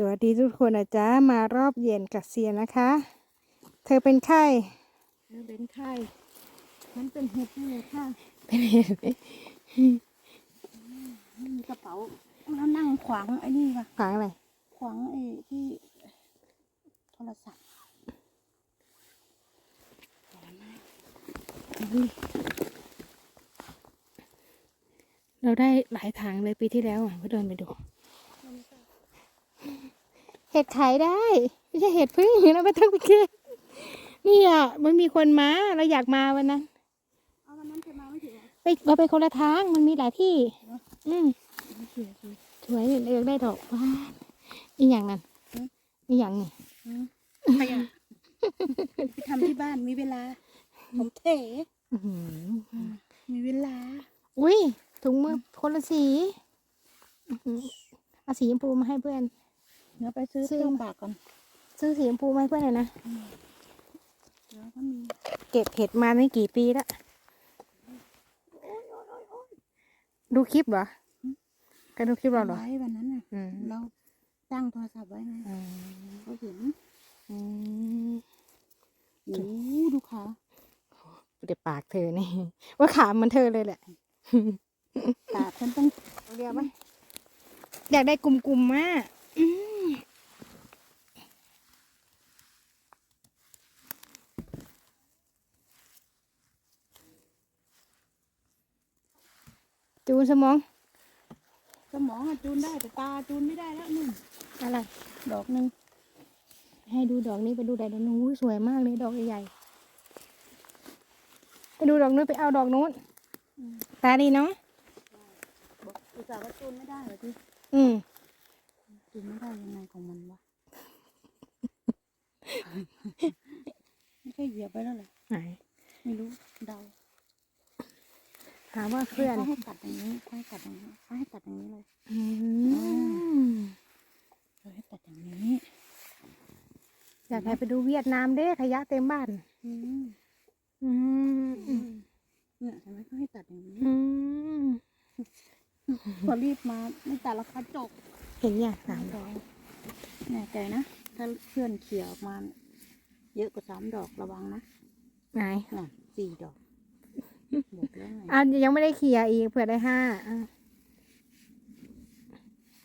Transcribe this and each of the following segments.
สวัสดีทุกคนนะจ๊ะมารอบเย็นกับเซียนนะคะ เธอเป็นไข้เออเป็นไข้มันเป็นเห็ดนี่เลยค่ะเป็นเห็ดมีกระเป๋าแล้วนั่งขวางไอ้นี่ว่ะฝังอะไรขวางไอ้ที่โทรศัพท์เราได้หลายถังเลยปีที่แล้วอะเพื่อเดินไปดูเห็ดขายได้ ไม่ใช่เห็ดพึ่งนะไม่ต้องไปเก็บนี่อะมันมีคนมาเราอยากมาวันนั้นเอาวันนั้นจะมาไม่ถึงเหรอไปเราไปคนละทางมันมีหลายที่เหรออืมไม่เชื่อสิสวยเลือกได้ดอกว้านอีอย่างนั้นอืมอีอย่างนี่อืมใครอะไปทำที่บ้านมีเวลา ผมเถอื้อหือมีเวลา อุ้ยถุงมือคนละสีอื้อหือเอาสีชมพูมาให้เพื่อน เดี๋ยวไปซื้อซื้เคอรื่องบากก่อนซื้อสีชมพูมาให้เพื่อนหน่อยนะเดี๋ยวก็มีเก็บเห็ดมาไม่กี่ปีแล้วดูคลิปเหรอก็ดูคลิปเราเหรอไว้วันนั้นน่ะ อืมเราตั้งโทรศัพท์ไว้ไงอืมเขาเห็นอืมโอ้ดูขาเดี๋ยวปากเธอนี่ ว่าขาเหมันเธอเลยแหละ ตาฉันต้องเรียกไหมอยากได้กลุ่มๆมากอืม จูนสมอง สมองอะจูนได้แต่ตาจูนไม่ได้แล้วนู่นอะไร ดอกหนึ่งให้ดูดอกนี้ไปดูดอกนู้นอุ๊ยสวยมากเลยดอกใหญ่ๆไปดูดอกนู้นไปเอาดอกนู้นตาดีเนาะบอกอุตส่าห์ว่าจูนไม่ได้เหรอที่อืมจูนไม่ได้ยังไงของมันวะไม่ใช่เหยียบไปแล้วเหรอไหนไม่รู้เดา ถามว่าเพื่อนเขาให้ตัดอย่างนี้เขาให้ตัดอย่างนี้เขาให้ตัดอย่างนี้เลยอืมเขาให้ตัดอย่างนี้ อยากให้ไปดูเวียดนามเด้ขยะเต็มบ้าน อืมอืมเนี่ยเห็นไหมเขาให้ตัดอย่างนี้ อืมพอรีบมาไม่ตัดแล้วเขาจก เห็นอย่างสามดอกแน่ใจนะ ถ้าเพื่อนเขี่ยออกมา เยอะกว่าสามดอกระวังนะ ไหนน่ะสี่ดอกบอกแล้วไง อะยังไม่ได้เคลียร์อีกเผื่อได้ห้าอะ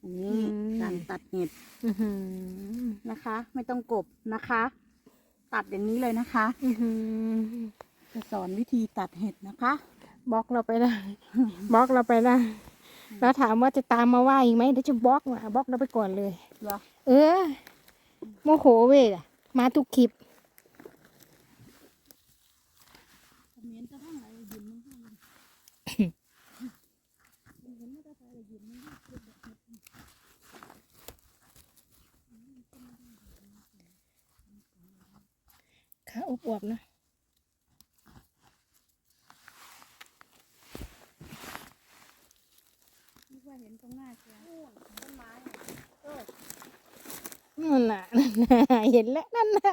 อันนี้อืม การตัดเห็ดอื้อหือนะคะ ไม่ต้องกบนะคะ ตัดอย่างนี้เลยนะคะ อื้อหือ จะสอนวิธีตัดเห็ดนะคะ บล็อกเราไปได้ บล็อกเราไปได้ แล้วถามว่าจะตามมาว่าอีกไหมเดี๋ยวจะบล็อกมาบล็อกเราไปก่อนเลย เหรอ เออ โมโหเว้ยอะมาทุกคลิป เมียนจะทั้งไหนยืนมึง ขาอบอวบๆนะนึกว่าเห็นตรงหน้าเชียวต้นไม้อะเออนั่นน่ะนั่นน่ะเห็นแล้วนั่นน่ะ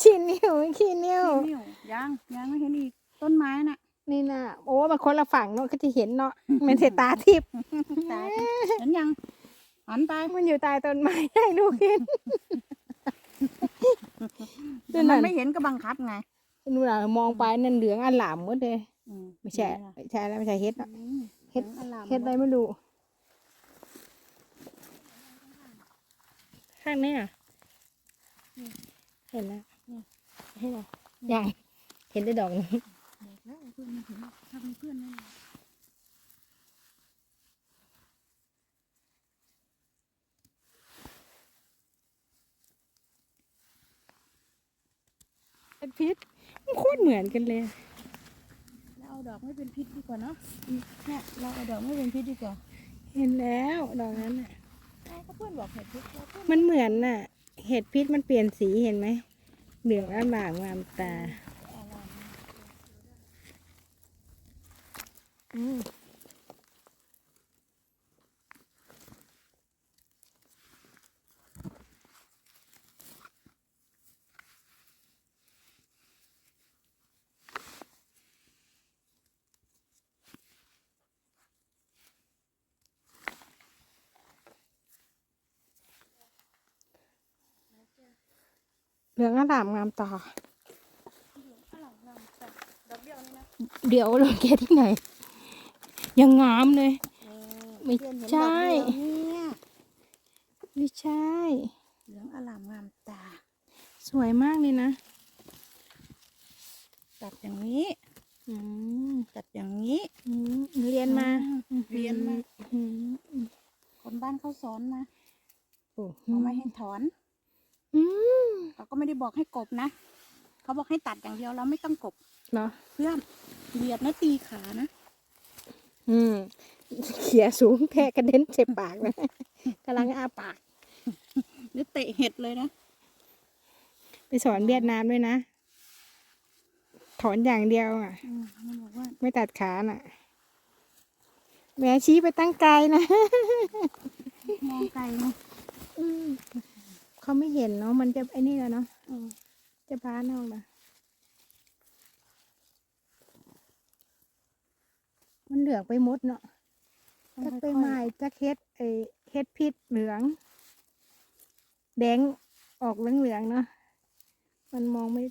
ชี้นิ้วขี้นิ้วนิ้วยังยังไม่เห็นอีกต้นไม้น่ะ นี่น่ะโอ้มันคนละฝั่งเนาะก็จะเห็นเนาะมันเสยตาทิพย์ตายเห็นยังหันไปมันอยู่ใต้ต้นไม้ให้ลูกเห็น นั่นมัน่ะนไม่เห็นก็บังคับไงนู่นน่ะมองไปนั่นเหลืองอลามหมดเลยอืไม่ใช่ไม่ใช่แล้วไม่ใช่เฮ็ดเนาะอืมเฮ็ดหลืองอลามเฮ็ดอะไรไม่รู้ข้างนี้อะเห็นแล้วเห็นแล้วยังเห็นได้ดอกหนึงบอกแล้วเพื่อนไม่เห็นถ้าเป็นเพื่อนนั่นน่ะเป็ พิษมันโคตรเหมือนกันเลยแล้วเอาดอกไม่เป็นพิษดีกว่าเนาะเนี่ยเราเอาดอกไม่เป็นพิษดีกว่า เห็นแล้วดอกนั้นน่ะใช่ก็เพื่อนบอกเห็ดพิษแล้วเพื่อนมันเหมือนน่ะ เห็ดพิษมันเปลี่ยนสีเห็นไหมเหลืองอลามงามตาอลาม เหลืองอร่ามงามตาอร่อยงามจัดดอกเดียวนี่นะเดี๋ยวเราแกที่ไหน ยังงามเลย ไม่เพื่อนเห็นใช่ดอกเดียวเนี่ยไม่ใช่ เหลืองอร่ามงามตา สวยมากเลยนะ ตัดอย่างนี้อืมตัดอย่างนี้อืมเรียนมาอืเรียนมาอืมคนบ้านเขาสอนมาโอ้โหเขาไม่ให้ถอน อืม เขาก็ไม่ได้บอกให้กบนะ เขาบอกให้ตัดอย่างเดียวแล้วไม่ต้องกบเหรอเพื่อนเบียดนะตีขานะอืมเขียสูงแทะกระเด็นเจ็บปากนะกำลังอ้าปากหรือเตะเห็ดเลยนะไปสอนเวียดนามด้วยนะถอนอย่างเดียวอะอืมมันบอกว่าไม่ตัดขาน่ะแม่ชี้ไปตั้งไกลนะมองไกลนะอืม เขาไม่เห็นเนาะมันจะไอ้นี่แล้วเนาะอืมจะบ้านออกนะมันเหลืองไปหมดเนาะจักไปไม้จักเฮ็ดไอเฮ็ดพิษเหลือง แดงออกเหลืองๆเนาะมันมองไม่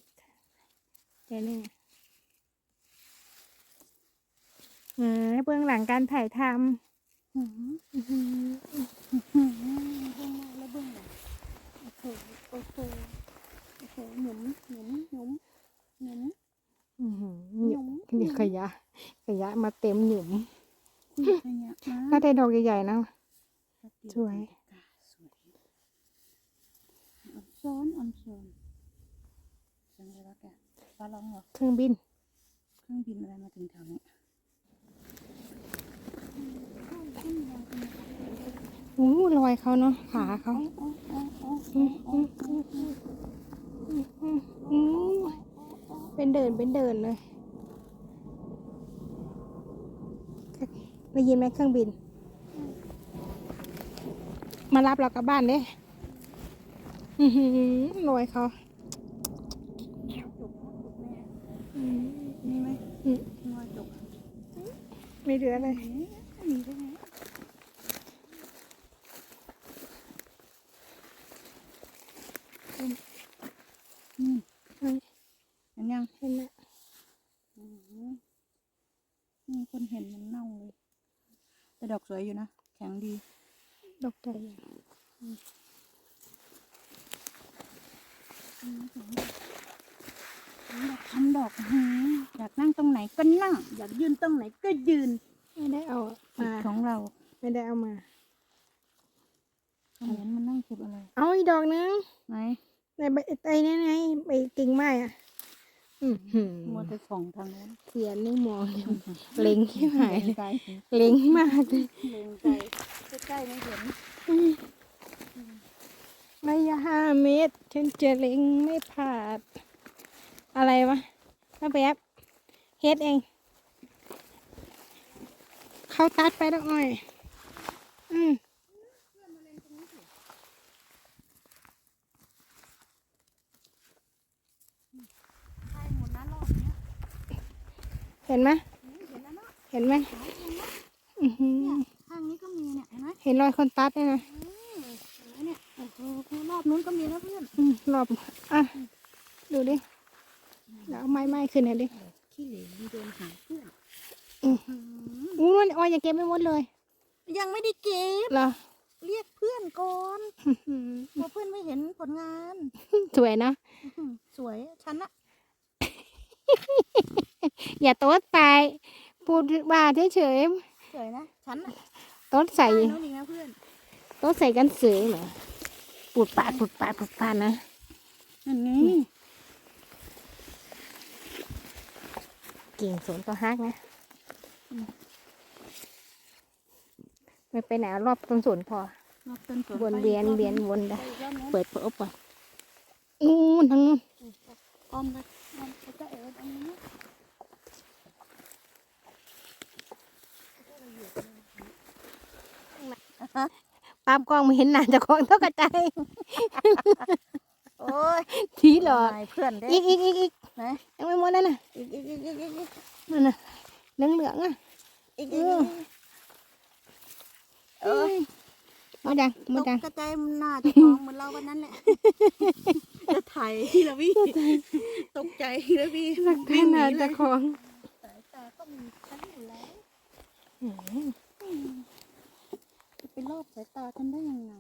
เห็นนี่ไงเออเบื้องหลังการถ่ายทอืมำ โอ้โหโอ้โหโอ้โหหยุมหยุมหยุมหยุมอื้อหือหยุมนี่ขยะ ขยะมาเต็มหยุมหยุมขยะมาถ้าได้ดอกใหญ่ๆนะ สวย สวยอ่อนซ้อนอ่อนซ้อนจังเลยว่าแกปลาลองเหรอ เครื่องบิน เครื่องบินอะไรมาถึงแถวนี้ อู้รอยเขาเนาะขาเขาโอ้โอ้โอ้โอ้อืมอืมอืมอืมอืมอืมอืมเป็นเดินเป็นเดินเลยได้ยินไหมเครื่องบิน มารับเรากลับบ้านเด้อือหือรอยเขาอืมมีไหมอืมงอยจกไม่เหลือเลย มีได้ไหมอืม เฮ้ย เห็นยัง เห็นไหม อืมมีคนเห็นมันเน่าเลย แต่ ดอกสวยอยู่นะ แข็งดี ดอกใจใหญ่อยากทำดอกหืออยากนั่งตรงไหนก็นั่ง อยากยืนตรงไหนก็ยืน ไม่ได้เอาสิมาทธิ์ของเรา ไม่ได้เอามาเห็นมันนั่งเก็บอะไร เอาอีกดอกนึงไหนในใบไอ้นี่ไงใบกิ่งไม้อะอือหือ มัวแต่ส่องทางโน้นเสียนนี่มองเล็งที่หายเล็งไกลเล็งมากเลยเล็งไกลใกล้ๆไม่เห็นระยะห้าเมตรฉันจะเล็งไม่พลาด อะไรวะน้าแป๊บเฮ็ดเอง เขาตัดไปแล้วอ้อย อืม ใช่หมดนะรอบเนี้ย เห็นไหมเห็นแล้วเนาะเห็นไหมอื้อหือเนี่ยข้างนี้ก็มีเนี่ยเห็นไหมเห็นรอยคนตัดเนี่ยนะอืมเห็นไหมเนี่ยโอ้โหรอบนู้นก็มีนะเพื่อนอืมรอบอะดูดิเดี๋ยวเอาไม้ไม้ขึ้นหน่อยดิขี้เหร่มีเดินหาเพื่อนอืมอืมอู้นั่นอ้อยอย่าเก็บไม่หมดเลย ยังไม่ได้เก็บเหรอเรียกเพื่อนก่อนอื้อหือเพราะเพื่อนไม่เห็นผลงาน สวยนะอื้อหือสวยฉันอะ อย่าโต๊ดไป พูดว่าเฉยสวยนะฉันอะๆโต๊ดใส่ใช่นู้นอีกนะเพื่อนโต๊ดใส่กันเสือเหรอปูดปาดปูดปาดปูดปาดนะนั่นไงกิ่งสวนก็ฮักนะ ไม่ไปไหนเอารอบต้นสวนพอ รอบต้นสวนวนไปเวียนรอบเวียนวนไปได้อีกรอบนู้นเปิดเปิดเปิดนู่นทางนู้นอ้อมไปอ้อมไปจะเอ๋ตรงนี้ ปามกล้องไม่เห็นหน้าเจะของเท่ากระจายโอ้ยทีหลอกนายเพื่อนเด้อีกอีกอีกอีกไหนยังไม่หมดแล้วนะอีกอีกอีกอีกอีกอีกนั่นน่ะเหลืองเหลืองๆอะอีกเออีกอเออหมดยังหมตดกยังกระจายหน้าเจะของเหมือนเราวันนั้นแหละจะไถแล้วพี่ตกใจแล้วพี่ลักษวิ่งหณะนีเลเจะยของสายตาก็มีฉันอยู่แล้ว อืมจะไปรอบสายตาฉันได้ยังไง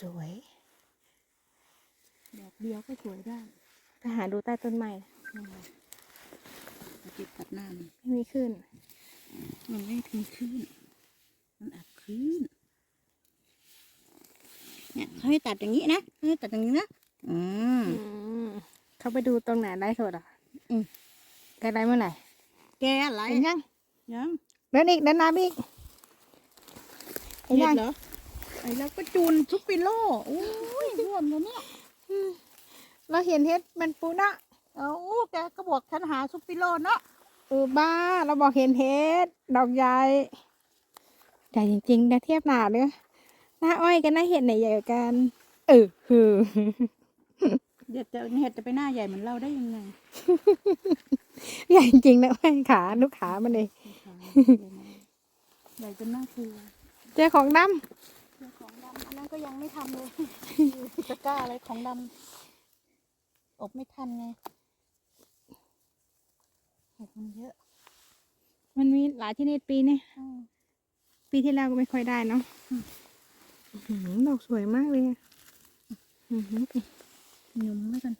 สวยดอกเดียวก็สวยได้ไปหาดูใต้ต้นไม้นี่ไงมาเก็บตัดหน้านี่ไม่มีขึ้น มันไม่ถึงขึ้น มันอับขึ้น เนี่ยเขาให้ตัดอย่างนี้นะเขาให้ตัดอย่างนี้นะอืมอืมเขาไปดูตรงไหนได้สดอะอืม แกได้เมื่อไหร่แกอะไรเห็นยังยังเดินอีกเดินน้ำอีกเห็นเห็ยังดเหรอไอ้แล้วก็จูนชุบปิโลโอ้ยร่วมแล้วเนี่ยเราเห็นเฮ็ดมันปูนะเอาแกก็บอกฉันหาชุบปิโลเนาะเออบ้า เราบอกเห็นเฮ็ดดอกใหญ่ใหญ่จริงๆนะเทียบหนาเนื้อ หน้าอ้อยกับหน้าเห็ดไหนใหญ่กว่ากันเออคือเดี๋ยวจะเห็ดจะไปหน้าใหญ่เหมือนเราได้ยังไงใหญ่จริงๆนะอ้อยขาลูกขามันเองใหญ่จนน่ากลัวเจอของดเรื่องของดำอันนั้นก็ยังไม่ทำเลยตะกร้าอะไรของดำอบไม่ทันไงเห็ดมันเยอะำมันมีหลายที่นี่ปีนี่อืมปีที่แล้วก็ไม่ค่อยได้เนาะอืมอื้อหือ ดอกสวยมากเลยอะอื้อหือหนุ่มไม่กัน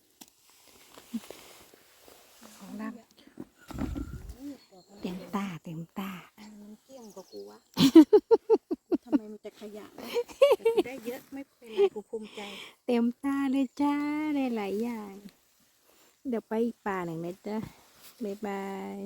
ของดำเต็มตาเต็มตามันเกลี้ยงกว่ากูวะทำไมมันจะขยะวะแต่กูได้เยอะไม่เป็นไรกูภูมิใจ เต็มตาเลยจ้าได้หลายอย่าง เดี๋ยวไปอีกป่าหนึ่งนะจ๊ะบ๊ายบาย